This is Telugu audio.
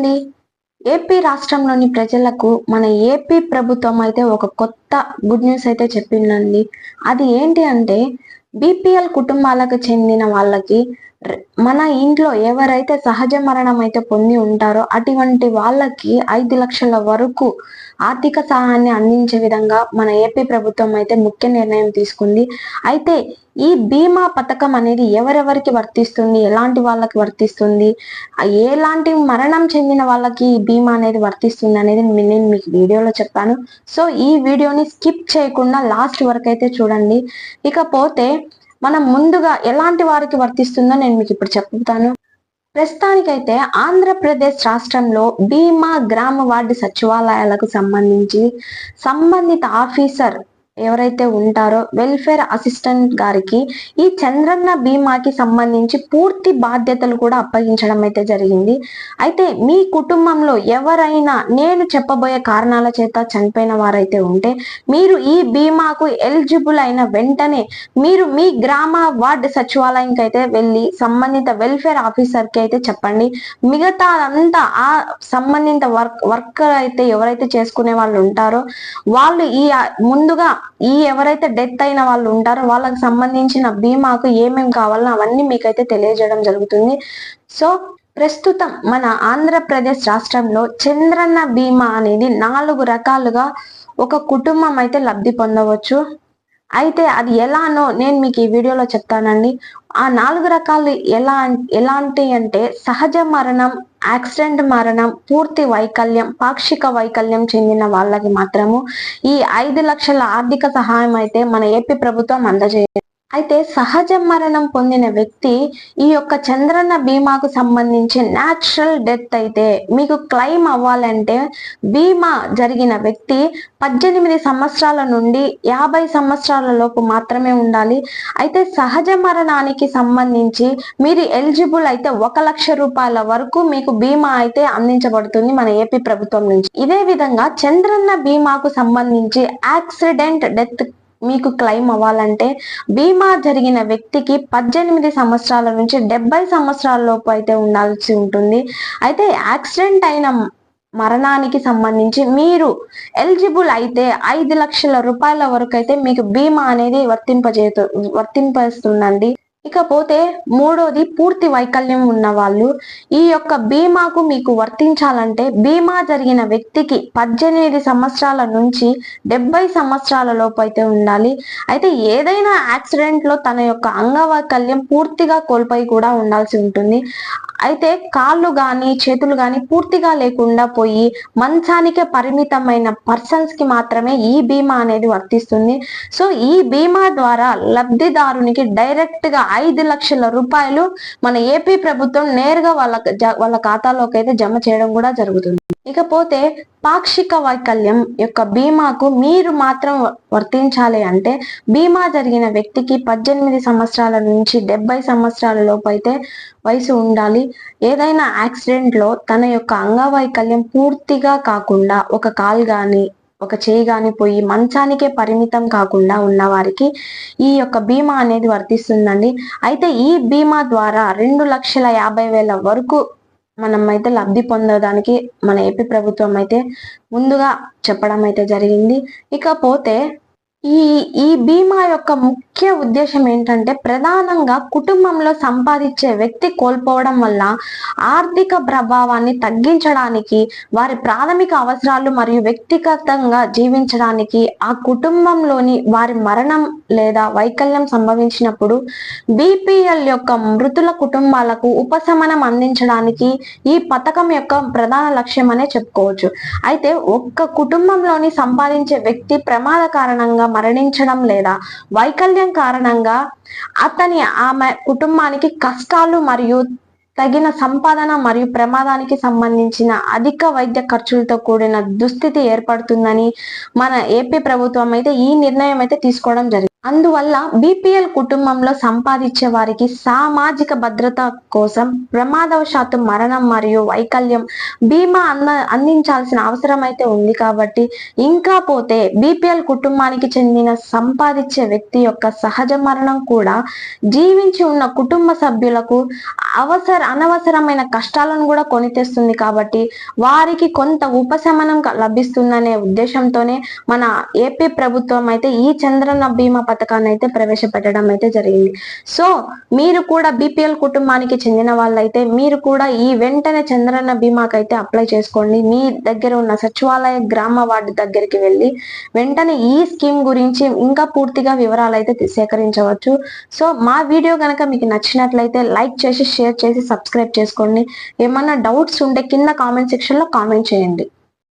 అండి ఏపీ రాష్ట్రంలోని ప్రజలకు మన ఏపీ ప్రభుత్వం అయితే ఒక కొత్త గుడ్ న్యూస్ అయితే చెప్పిందండి. అది ఏంటి అంటే బీపీఎల్ కుటుంబాలకు చెందిన వాళ్ళకి మన ఇంట్లో ఎవరైతే సహజ మరణం అయితే పొంది ఉంటారో అటువంటి వాళ్ళకి ఐదు లక్షల వరకు ఆర్థిక సహాయాన్ని అందించే విధంగా మన ఏపీ ప్రభుత్వం అయితే ముఖ్య నిర్ణయం తీసుకుంది. అయితే ఈ బీమా పథకం అనేది ఎవరెవరికి వర్తిస్తుంది? ఎలాంటి వాళ్ళకి వర్తిస్తుంది? ఎలాంటి మరణం చెందిన వాళ్ళకి ఈ బీమా అనేది వర్తిస్తుంది అనేది నేను మీకు వీడియోలో చెప్పాను. సో ఈ వీడియోని స్కిప్ చేయకుండా లాస్ట్ వరకు అయితే చూడండి. ఇకపోతే మనం ముందుగా ఎలాంటి వారికి వర్తిస్తుందో నేను మీకు ఇప్పుడు చెప్తాను. ప్రస్తుతానికైతే ఆంధ్రప్రదేశ్ రాష్ట్రంలో బీమా గ్రామ వార్డు సచివాలయాలకు సంబంధించి సంబంధిత ఆఫీసర్ ఎవరైతే ఉంటారో వెల్ఫేర్ అసిస్టెంట్ గారికి ఈ చంద్రన్న బీమాకి సంబంధించి పూర్తి బాధ్యతలు కూడా అప్పగించడం అయితే జరిగింది. అయితే మీ కుటుంబంలో ఎవరైనా నేను చెప్పబోయే కారణాల చేత చనిపోయిన వారైతే ఉంటే మీరు ఈ బీమాకు ఎలిజిబుల్ అయిన వెంటనే మీరు మీ గ్రామ వార్డు సచివాలయంకి అయితే వెళ్ళి సంబంధిత వెల్ఫేర్ ఆఫీసర్కి అయితే చెప్పండి. మిగతా అంతా ఆ సంబంధిత వర్క్ వర్కర్ అయితే ఎవరైతే చేసుకునే వాళ్ళు ఉంటారో వాళ్ళు ఈ ముందుగా ఈ ఎవరైతే డెత్ అయిన వాళ్ళు ఉంటారో వాళ్ళకి సంబంధించిన బీమాకు ఏమేమి కావాలో అవన్నీ మీకైతే తెలియజేయడం జరుగుతుంది. సో ప్రస్తుతం మన ఆంధ్రప్రదేశ్ రాష్ట్రంలో చంద్రన్న బీమా అనేది నాలుగు రకాలుగా ఒక కుటుంబం అయితే లబ్ధి పొందవచ్చు. అయితే అది ఎలానో నేను మీకు ఈ వీడియోలో చెప్తానండి. ఆ నాలుగు రకాలు ఎలా ఎలాంటి అంటే సహజ మరణం యాక్సిడెంట్ మరణం పూర్తి వైకల్యం పాక్షిక వైకల్యం చెందిన వాళ్ళకి మాత్రము ఈ ఐదు లక్షల ఆర్థిక సహాయం అయితే మన ఏపీ ప్రభుత్వం అందజేయ అయితే సహజ మరణం పొందిన వ్యక్తి ఈ యొక్క చంద్రన్న బీమాకు సంబంధించి న్యాచురల్ డెత్ అయితే మీకు క్లెయిమ్ అవ్వాలంటే బీమా జరిగిన వ్యక్తి పద్దెనిమిది సంవత్సరాల నుండి యాభై సంవత్సరాల లోపు మాత్రమే ఉండాలి. అయితే సహజ మరణానికి సంబంధించి మీరు ఎలిజిబుల్ అయితే ఒక లక్ష రూపాయల వరకు మీకు బీమా అయితే అందించబడుతుంది మన ఏపీ ప్రభుత్వం నుంచి. ఇదే విధంగా చంద్రన్న బీమాకు సంబంధించి యాక్సిడెంట్ డెత్ మీకు క్లెయిమ్ అవ్వాలంటే బీమా జరిగిన వ్యక్తికి పద్దెనిమిది సంవత్సరాల నుంచి డెబ్బై సంవత్సరాల లోపు అయితే ఉండాల్సి ఉంటుంది. అయితే యాక్సిడెంట్ అయిన మరణానికి సంబంధించి మీరు ఎలిజిబుల్ అయితే ఐదు లక్షల రూపాయల వరకు అయితే మీకు బీమా అనేది వర్తింపజేతు వర్తింపేస్తుందండి ఇకపోతే మూడోది పూర్తి వైకల్యం ఉన్న వాళ్ళు. ఈ యొక్క బీమాకు మీకు వర్తించాలంటే బీమా జరిగిన వ్యక్తికి పద్దెనిమిది సంవత్సరాల నుంచి డెబ్బై సంవత్సరాల లోపు అయితే ఉండాలి. అయితే ఏదైనా యాక్సిడెంట్లో తన యొక్క అంగవైకల్యం పూర్తిగా కోల్పోయి కూడా ఉండాల్సి ఉంటుంది. అయితే కాళ్ళు గాని చేతులు గాని పూర్తిగా లేకుండా పోయి మంచానికే పరిమితమైన పర్సన్స్కి మాత్రమే ఈ బీమా అనేది వర్తిస్తుంది. సో ఈ బీమా ద్వారా లబ్ధిదారునికి డైరెక్ట్గా ఐదు లక్షల రూపాయలు మన ఏపీ ప్రభుత్వం నేరుగా వాళ్ళ వాళ్ళ ఖాతాలోకి అయితే జమ చేయడం కూడా జరుగుతుంది. ఇకపోతే పాక్షిక వైకల్యం యొక్క బీమాకు మీరు మాత్రం వర్తించాలి అంటే బీమా జరిగిన వ్యక్తికి పద్దెనిమిది సంవత్సరాల నుంచి డెబ్బై సంవత్సరాల లోపు అయితే వయసు ఉండాలి. ఏదైనా యాక్సిడెంట్లో తన యొక్క అంగవైకల్యం పూర్తిగా కాకుండా ఒక కాల్ గాని ఒక చేయి గాని పోయి మంచానికే పరిమితం కాకుండా ఉన్న వారికి ఈ యొక్క బీమా అనేది వర్తిస్తుందండి. అయితే ఈ బీమా ద్వారా రెండు లక్షల యాభై వేల వరకు మనం అయితే లబ్ధి పొందడానికి మన ఏపీ ప్రభుత్వం అయితే ముందుగా చెప్పడం అయితే జరిగింది. ఇకపోతే ఈ ఈ బీమా యొక్క ముఖ్య ఉద్దేశం ఏంటంటే ప్రధానంగా కుటుంబంలో సంపాదించే వ్యక్తి కోల్పోవడం వల్ల ఆర్థిక ప్రభావాన్ని తగ్గించడానికి వారి ప్రాథమిక అవసరాలు మరియు వ్యక్తిగతంగా జీవించడానికి ఆ కుటుంబంలోని వారి మరణం లేదా వైకల్యం సంభవించినప్పుడు బీపీఎల్ యొక్క మృతుల కుటుంబాలకు ఉపశమనం అందించడానికి ఈ పథకం యొక్క ప్రధాన లక్ష్యం అనే చెప్పుకోవచ్చు. అయితే ఒక్క కుటుంబంలోని సంపాదించే వ్యక్తి ప్రమాద కారణంగా మరణించడం లేదా వైకల్యం కారణంగా అతని ఆమె కుటుంబానికి కష్టాలు మరియు తగిన సంపాదన మరియు ప్రమాదానికి సంబంధించిన అధిక వైద్య ఖర్చులతో కూడిన దుస్థితి ఏర్పడుతుందని మన ఏపీ ప్రభుత్వం అయితే ఈ నిర్ణయం అయితే తీసుకోవడం జరిగింది. అందువల్ల బీపీఎల్ కుటుంబంలో సంపాదించే వారికి సామాజిక భద్రత కోసం ప్రమాదవశాత్తు మరణం మరియు వైకల్యం బీమా అంద అందించాల్సిన అవసరం అయితే ఉంది కాబట్టి ఇంకా పోతే బీపీఎల్ కుటుంబానికి చెందిన సంపాదించే వ్యక్తి యొక్క సహజ మరణం కూడా జీవించి ఉన్న కుటుంబ సభ్యులకు అవసర అనవసరమైన కష్టాలను కూడా కొని తెస్తుంది కాబట్టి వారికి కొంత ఉపశమనం లభిస్తుందనే ఉద్దేశంతోనే మన ఏపీ ప్రభుత్వం అయితే ఈ చంద్రన్న బీమా పథకాన్ని అయితే ప్రవేశపెట్టడం అయితే జరిగింది. సో మీరు కూడా బీపీఎల్ కుటుంబానికి చెందిన వాళ్ళైతే మీరు కూడా ఈ వెంటనే చంద్రన్న బీమాకైతే అప్లై చేసుకోండి. మీ దగ్గర ఉన్న సచివాలయ గ్రామ వార్డు దగ్గరికి వెళ్ళి వెంటనే ఈ స్కీమ్ గురించి ఇంకా పూర్తిగా వివరాలు అయితే సేకరించవచ్చు. సో మా వీడియో కనుక మీకు నచ్చినట్లయితే లైక్ చేసి షేర్ చేసి సబ్స్క్రైబ్ చేసుకోండి. ఏమన్నా డౌట్స్ ఉంటే కింద కామెంట్ సెక్షన్లో కామెంట్ చేయండి.